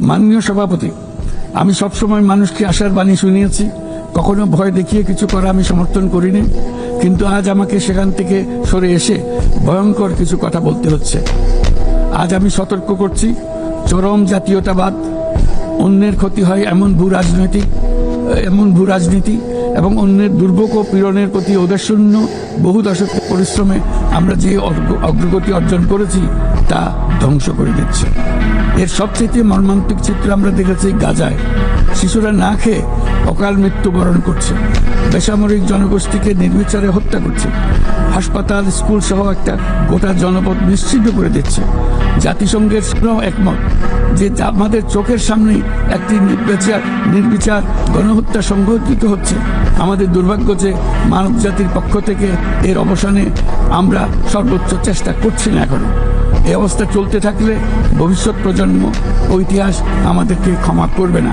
মাননীয় সভাপতি, আমি সবসময় মানুষকে আশার বাণী শুনিয়েছি। কখনো ভয় দেখিয়ে কিছু করা আমি সমর্থন করিনি। কিন্তু আজ আমাকে সেখান থেকে সরে এসে ভয়ঙ্কর কিছু কথা বলতে হচ্ছে। আজ আমি সতর্ক করছি, চরম জাতীয়তাবাদ, অন্যের ক্ষতি হয় এমন ভূ রাজনৈতিক এমন ভূ রাজনীতি এবং অন্যের দুর্ভোগ ও পীড়নের প্রতি ওদেশূন্য বহু দশক পরিশ্রমে আমরা যে অগ্র- অগ্রগতি অর্জন করেছি, তা ধ্বংস করে দিচ্ছে। এর সবচেয়ে মর্মান্তিক চিত্র আমরা দেখেছি গাজায়। শিশুরা না খেয়ে অকাল মৃত্যুবরণ করছে। বেসামরিক জনগোষ্ঠীকে নির্বিচারে হত্যা করছে। হাসপাতাল, স্কুল সহ একটা গোটা জনপদ নিশ্চিন্ন করে দিচ্ছে। জাতিসংঘের একমত যে আমাদের চোখের সামনেই একটি নির্বিচার নির্বিচার গণহত্যা সংঘটিত হচ্ছে। আমাদের দুর্ভাগ্য যে মানব জাতির পক্ষ থেকে এর অবসানে আমরা সর্বোচ্চ চেষ্টা করছি না এখনও। এই অবস্থা চলতে থাকলে ভবিষ্যৎ প্রজন্ম ও ইতিহাস আমাদেরকে ক্ষমা করবে না।